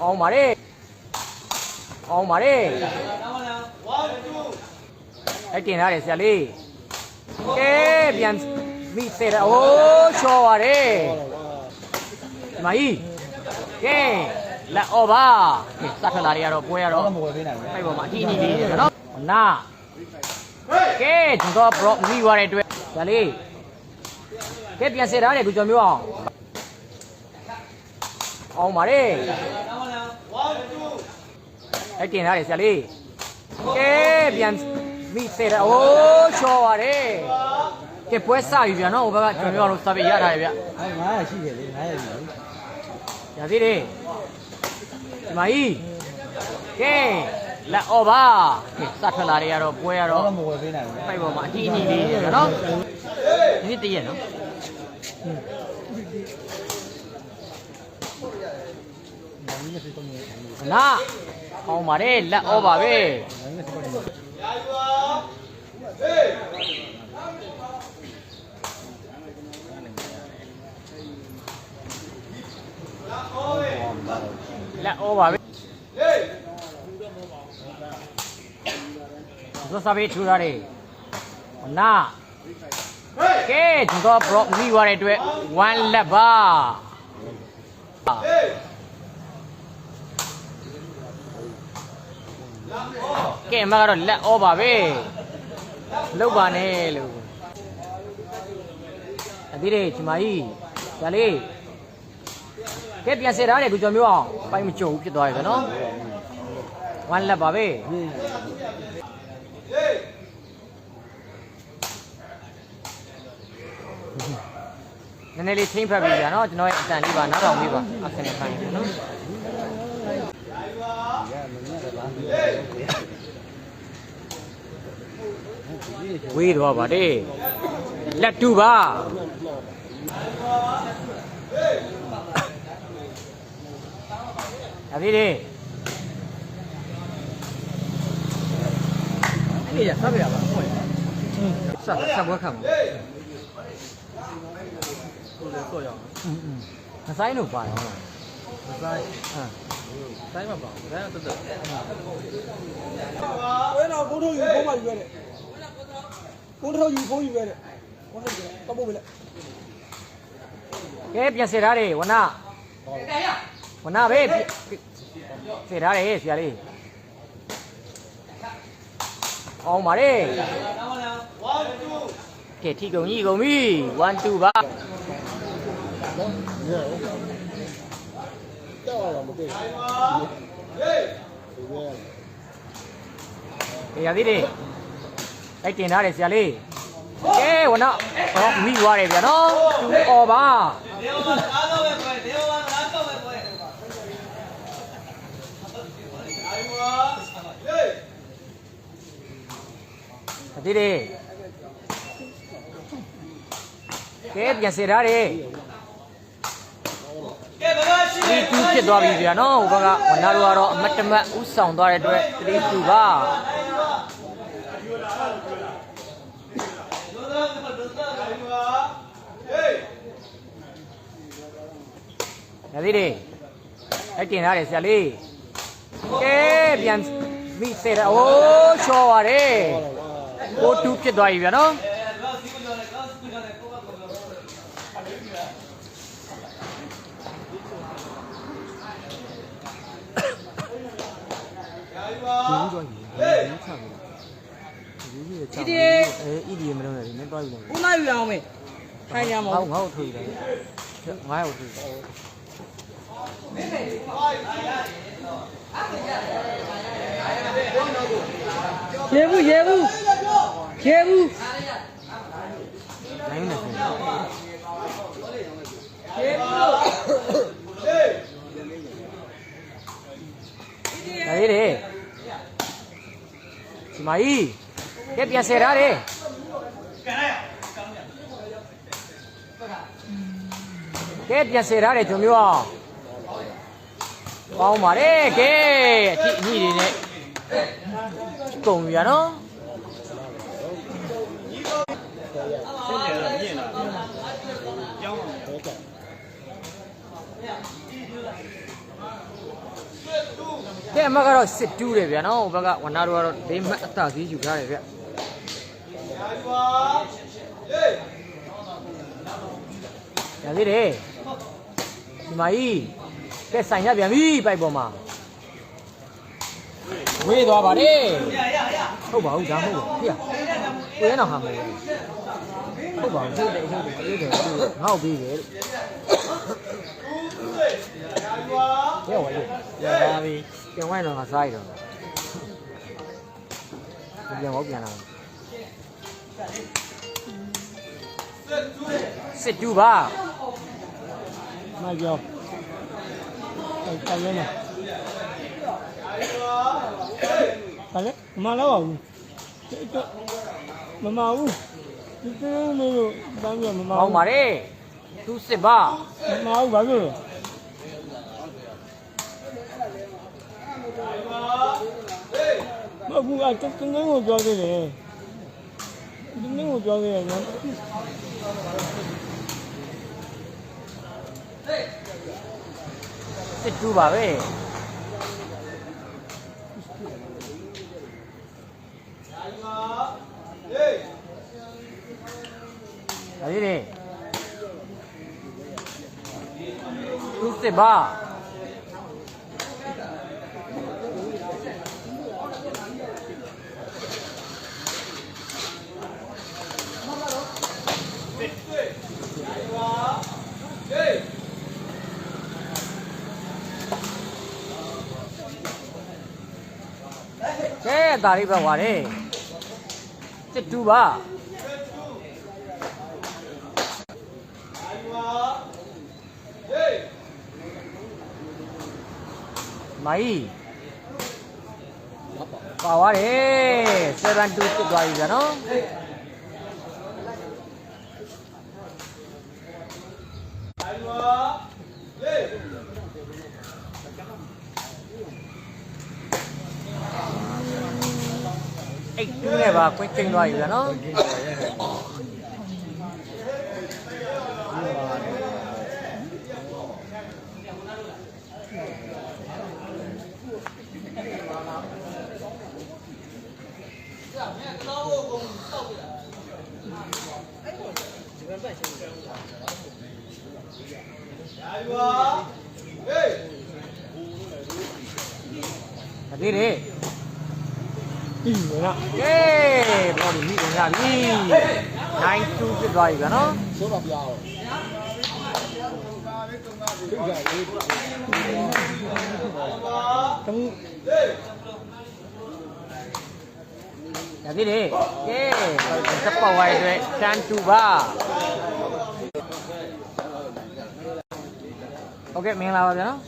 အောင်ပါလေအောင်ပါလေအဲ့တင်ထားတယ်ဆရာလေးကဲပြန်မိစေတယ်အိုးချော်ပါတယ်ဒီမကြီးကဲလက်အော်ပါကဲစက်ထလာတွေကတော့ပွဲရတော့တော့မဝယ်ပေးနိုင်ဘူးအဲ့ပေါ်မှာအတီးအနီးလေးတယ်နော်နာကဲကျွန်တော်ဘရော့မိသွားတဲ့အတွက်ဒါလေးကဲပြန်စေထားတယ်ကိုကျော်မျိုးအောင်အောင်ပါလေ အဲ့တင်ထားတယ်ဆရာလေးကဲပြန်မိစေတယ်အိုးချော်ပါတယ်ကဲပွဲစပြီဗျာနော်ဟိုဘက်ကကျော်မျိုးအောင်လို့စာပေရထားတယ်ဗျအဲ900ရှိတယ်လေ900ရှိတယ်ရသေးတယ်ဒီမကြီးကဲလက်အော်ပါကဲစက်ထလာတွေကတော့ပွဲရတော့တော့မဝယ်ပေးနိုင်ဘူးဖိုက်ပေါ်မှာအတီးအနီးလေးတယ်နော်ဒီနေ့တည့်ရနော်နာ အောင်ပါတယ်လက်ဩပါပဲလက်ဩပါပဲဇောစာပေထူရတယ်နာကဲကျွန်တော်ဘရော့မိသွားတဲ့အတွက်1လက်ပါ ကဲအမကတော့လက်ဩပါပဲလောက်ပါနဲ့လို့အသီးလေးချမကြီးဇာလေးကဲပြန်စေထားတယ်ကိုကျော်မျိုးအောင်ပိုင်မကြုံဘူးဖြစ်သွားပြီနော်1လက်ပါပဲနည်းနည်းလေးချင်းဖက်ပြီဗျာနော်ကျွန်တော်ရဲ့အတန်လေးပါနားထောင်ပေးပါအခက်နဲ့ခိုင်းတယ်နော် ဝေးတော့ပါတဲ့လက်တူပါအသေးလေးအဲ့ဒီရဆက်ပြရပါဟုတ်ဆက်ဆက်ဘွက်ခံပါကိုလည်းဆော့ရအောင်อืมမဆိုင်လို့ပါရောမဆိုင်ဟမ် ဆိုင်မှာပါဘူးဒါကတက်တက်ဝဲတော့ကိုထုတ်ယူဖုန်းမှယူရတယ်ကိုထုတ်ယူဖုန်းယူရတယ်ကိုထုတ်ယူတယ်တော့ပို့ပြီလေကဲပြန်စေထားတယ်ဝနာဝနာပဲပြန်စေထားတယ်ဆရာလေးအောင်ပါလေကဲထီကုန်ကြီးကုန်ပြီ1 2ပါ တော့တော့မသိကဲရသေးတယ်လိုက်တင်ထားတယ်ဆရာလေးကဲဝနာဟောမိသွားတယ်ဗျာနော်2အော်ပါရသေးတယ်ကဲပြန်စေထားတယ် 3 2ဖြစ်သွားပြီဗျာနော်ဟိုဘက်ကဝနာတို့ကတော့အမတ်တမတ်ဥဆောင်သွားတဲ့အတွက်3 2ပါရသေးတယ်အဲ့တင်ထားတယ်ဆရာလေးကဲပြန်မိစေတယ်အိုးချော်ပါတယ်ကို2ဖြစ်သွားပြီဗျာနော် ဒီဒီအေးဤဒီမလုံးနဲ့နင်းသွားပြီလို့ဦးနိုင်ယူအောင်မေထိုင်ရမငါ့အောင်ကိုငါ့ကိုထွေးတယ်ငါ့ကိုထွေးတယ်ရေဘူးရေဘူးရေဘူး နိုင်နေတယ် ရေဘူး ဒါလေးတွေ ဒီမကြီးကဲပြန်ဆယ်ထားတယ်ကဲပြန်ဆယ်ထားတယ်ဂျုံမျိုးအောင်ပေါင်းပါတယ်ကဲအထိအညိတွေနဲ့ကုန်ပြီရနော် အမတ်ကတော့စစ်တူးတယ်ဗျာနော်ဟိုဘက်ကဝနာတို့ကတော့ဒိမတ်အသာစီးယူထားတယ်ဗျရသေးတယ်ဒီမကြီးကဲဆိုင်ရပြန်ပြီပိုက်ပေါ်မှာဝေးသွားပါတယ်ဟုတ်ပါဘူးဒါမဟုတ်ပါဘူးဖေကိုရဲနောက်ဟာမဟုတ်ဘူးဟုတ်ပါဘူးဟုတ်တယ်ဟုတ်တယ်ဟုတ်တယ်ငေါ့ပြီးတယ်လို့ရဲဝါလို့ရ ပါပြီပြန်ဝိုင်းတော့ငါစားရတော့ပြန်ဟောပြန်လာစစ်တူပါမပြောအဲ့တိုင်ရဲမှာဘာလဲမမလာပါဘူးမမဘူးဒီကလေးလေးတို့တန်းပြမမဟောင်းပါတယ်သူစစ်ပါမမဘူးဘာလို့ မဟုတ်ဘူးအတကင်းကိုပြောသေးတယ်ဒီနေ့ကိုပြောသေးတယ်နော်စစ်တူပါပဲဒါလေးလေသူစစ်ပါ ကဲဒါလေးပဲဟွာတယ်စစ်တူပါမိုင်းပါသွားတယ်7 2စစ်သွားပြီဗျာနော် အိတ်တူးနဲ့ပါကွင်းကျင်းသွားပြီဗျာနော် ပြီ92ဖြစ်သွားပြီဗျာနော်ဆိုပါပြအောင်တမူရပြီလေကဲစပတ်ဝိုင်းအတွက်တန်တူပါโอเคမင်္ဂလာပါဗျာနော်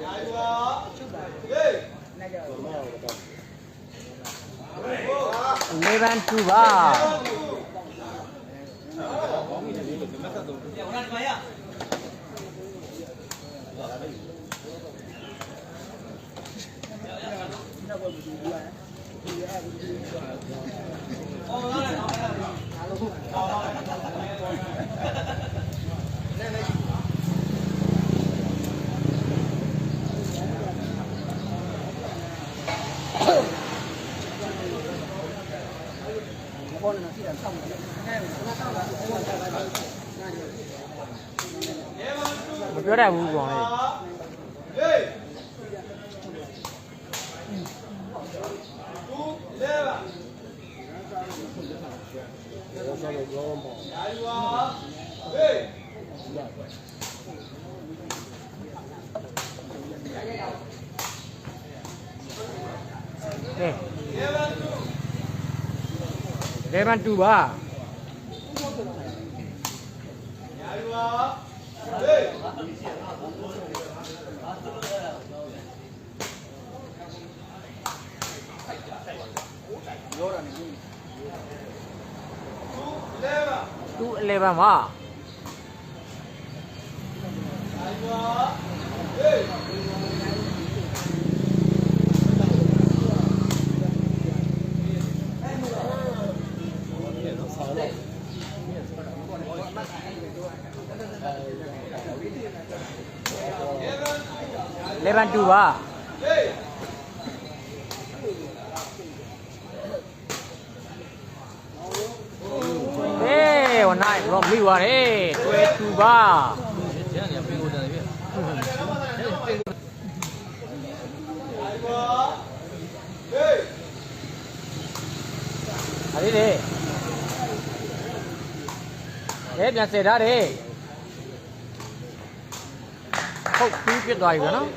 ညာပါ 11 2ပါအော်လာလာလာလာ ပြောတတ်ဘူးကောင်လေးကဲလေဗန်တူပါတူ11ပါ က11 2ပါဟေး 72ပါเอ้วันไหนรอมมีว่าเด้72ပါအဲ့ဒီလေပြန်စေထားတယ်ဟုတ်ပြီးပြစ်သွားပြီဗျာနော်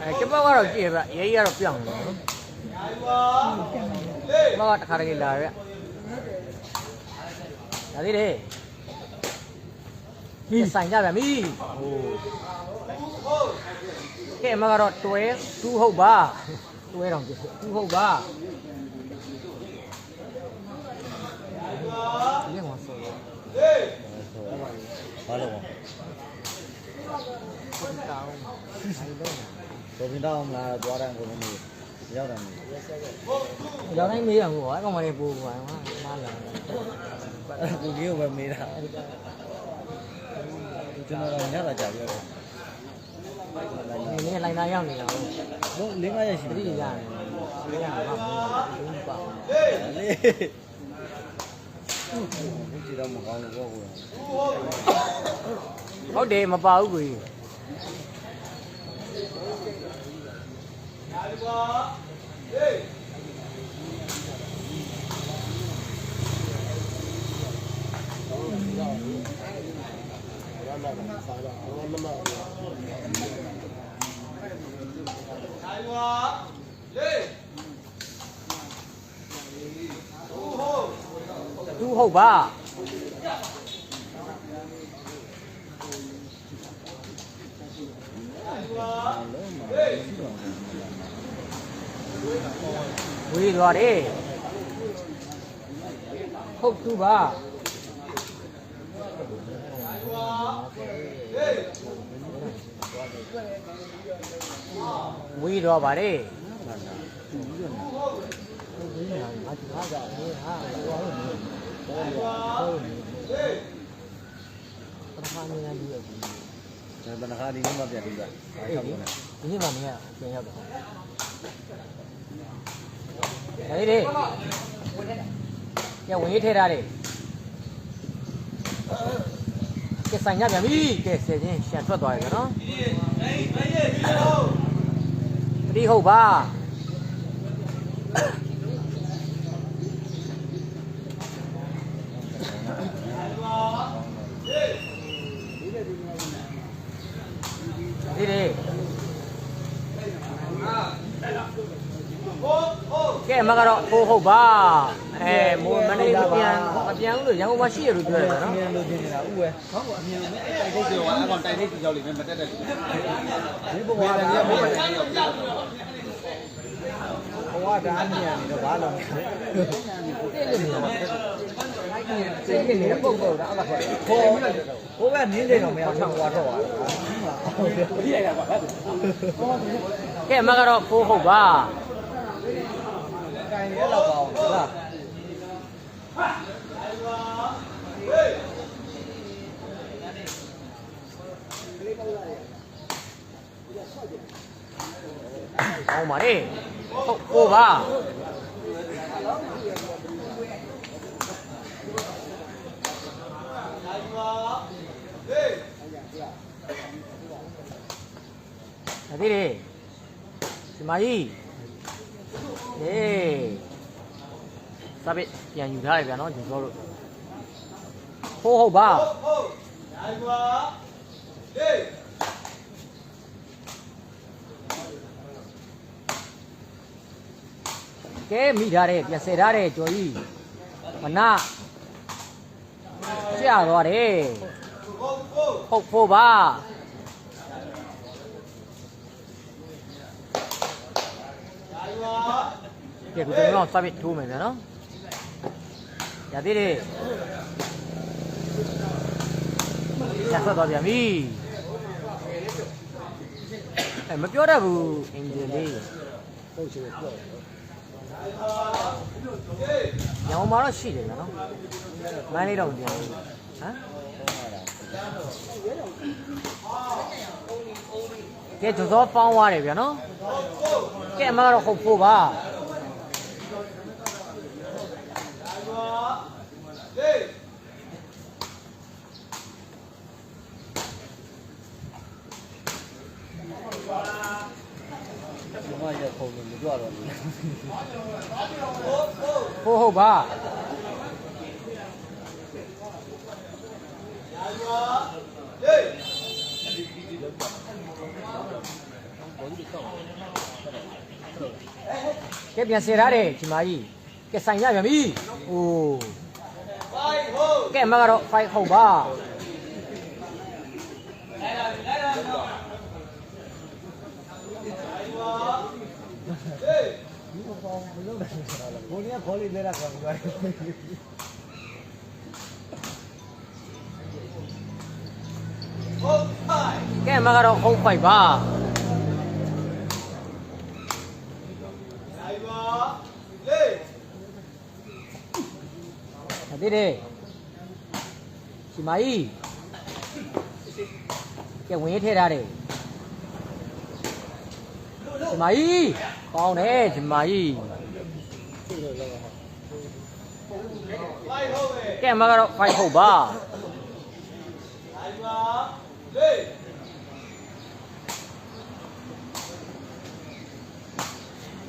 အဲကျမကတော့ကြည့်ရဗျရဲကြီးကတော့ပြောင်း တယ်နော်ကျမကတခါတည်းလာဗျဒါလေးလေဒီဆိုင်ကြဗျမီးဟိုကဲအမကတော့တွဲတူးဟုတ်ပါတွဲတော့ကြည့်တူးဟုတ်ပါဒီမှာဆိုဘာလို့တောင်းဆိုင်လုံးကိုပင်တော့မလားသွားတယ်ကိုလုံးကြီးရောက်တယ်မင်းရောင်းတိုင်းမေးရမှာပေါ့အကောင်မလေးပို့ပါမှာမားလာ ကိုကြီးကိုပဲမေးတာကျွန်တော်ကညတာကြာပြီတော့နေနေလိုင်းသားရောက်နေတာဟုတ်လုံးလင်းကားရရှိတတယ်တိရတယ်ဒီကမှာဘူးပါလေဘူးကြည့်တော့မကောင်းလို့ပေါ့ကိုဟုတ်တယ်မပါဘူးကိုကြီးသူဟုတ်ပါဝေး သွားတယ်ဟုတ်သူပါဝေးတော့ပါတယ်ငါဒီငါကနေဟာဟိုဟာလို့ပထ မနေ့ကလူရဲ့ဒီကျွန်တော်တနခါဒီနေ့မှပြန်ပြီးတာအားအေးထုတ်ဒီနေနေ့မှမင်းကပြန်ရောက်တော့ဟေးဒီညဝင်ထဲထားတယ် ကဲဆိုင်ရပြန်ပြီကဲဆယ်ချင်းရှန်ထွက်သွားရကြနော်တတိဟုတ်ပါဒီဒီကဲမကတော့ဟိုဟုတ်ပါအဲမိုးမနေ့ကပြန်မ ပြန်ဘူးလို့ရန်ကုန်မှာရှိရလို့ပြောရတယ်နော်အမြင်လိုချင်နေတာဥပဲဟုတ်အမြင်နဲ့တိုက်ထိတ်ကျော်အကောင်တိုက်ထိတ်ကျော်လိမ့်မယ်မတက်တဲ့လူဒီဘဝဘယ်ကတည်းဘယ်တည်းရောက်ပြီဘဝတအားမြင်နေတော့ဘာလို့တဲ့လို့နေတာစိတ်ကနေနေတဲ့ပုံပုံတော့အဲ့ဒါခေါ်တယ်ခေါ်ဟိုကနင်းနေတော့မရဘူးဘဝတော့ပါပြည့်ရတာပါဟုတ်ကဲမကတော့ဖိုးဟုတ်ပါကင်ရတော့ပါအောင်လား အောင်းပါလေဟုတ်ဖိုးပါဒါသေးတယ်ဒီမကြီးဟေးစပစ်ပြန်ယူထားတယ်ဗျာနော်ဒီစောတို့ဖိုး ဟုတ်ဟုတ်ပါဟုတ်ဟုတ်နိုင်ပါလေကဲမိထားတဲ့ပြဆယ်ထားတဲ့ကြော်ကြီးမနာကျသွားတယ်ဟုတ်ဖို့ပါကဲဒီတော့စပစ်ထိုးမယ်နော်ရသေးတယ် ရဆက်တော့ပြန်ပြီအဲမပြောတတ်ဘူးအင်ဂျင်လေးဟုတ်ချင်ပြောညောင်မှာတော့ရှိတယ်ဗျာနော်မိုင်းလေးတော့မပြောဘူးဟမ်ကဲကြောစောပေါင်းသွားတယ်ဗျာနော်ကဲအမကတော့ဟုတ်ဖို့ပါဒီ မှာရခုံလို့မကြွတော့ဘူးဟုတ်ဟုတ်ပါကဲပြန်စေရတယ်ဒီမကြီးကဲဆိုင်ရပြန်ပြီဟိုကဲအမကတော့5ဟုတ်ပါ ဘုန်းကြီးခေါ်လေးလဲတာကောင်ကြွားကဲအမကတော့ဟုတ်5ပါဒါသေးတယ်ဒီမကြီးကဲဝင်ရေးထည့်ထားတယ်ဒီ မကြီးကောင်းတယ်ဒီမကြီးကဲအမကတော့5ဟုတ်ပါ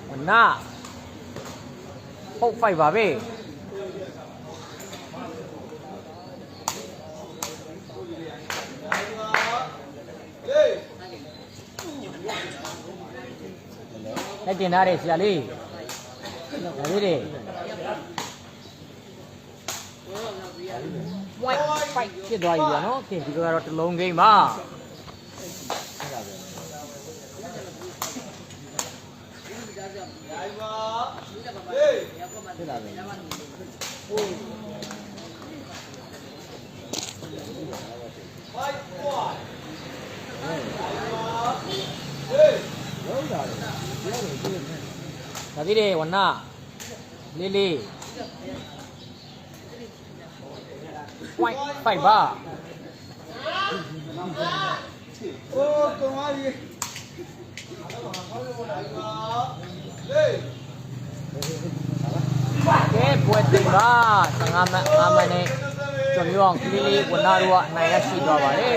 ဝနာဟုတ်5ပါပဲ လက်တင်ထားတယ်ဆရာလေးဒါလေးတွေ white fight ဖြစ်သွားပြီဗျာနော်ကဲဒီကတော့တစ်လုံးဂိမ်းပါဖြစ်လာ พี่วันหน้าลิลี่ไปไปบ้าโอ้ตัวมาดิเกปวยติงบ้าสังงามงานไปในจอมยวงลิลี่วันหน้าด้วยในอาชีพดอบ่าเด้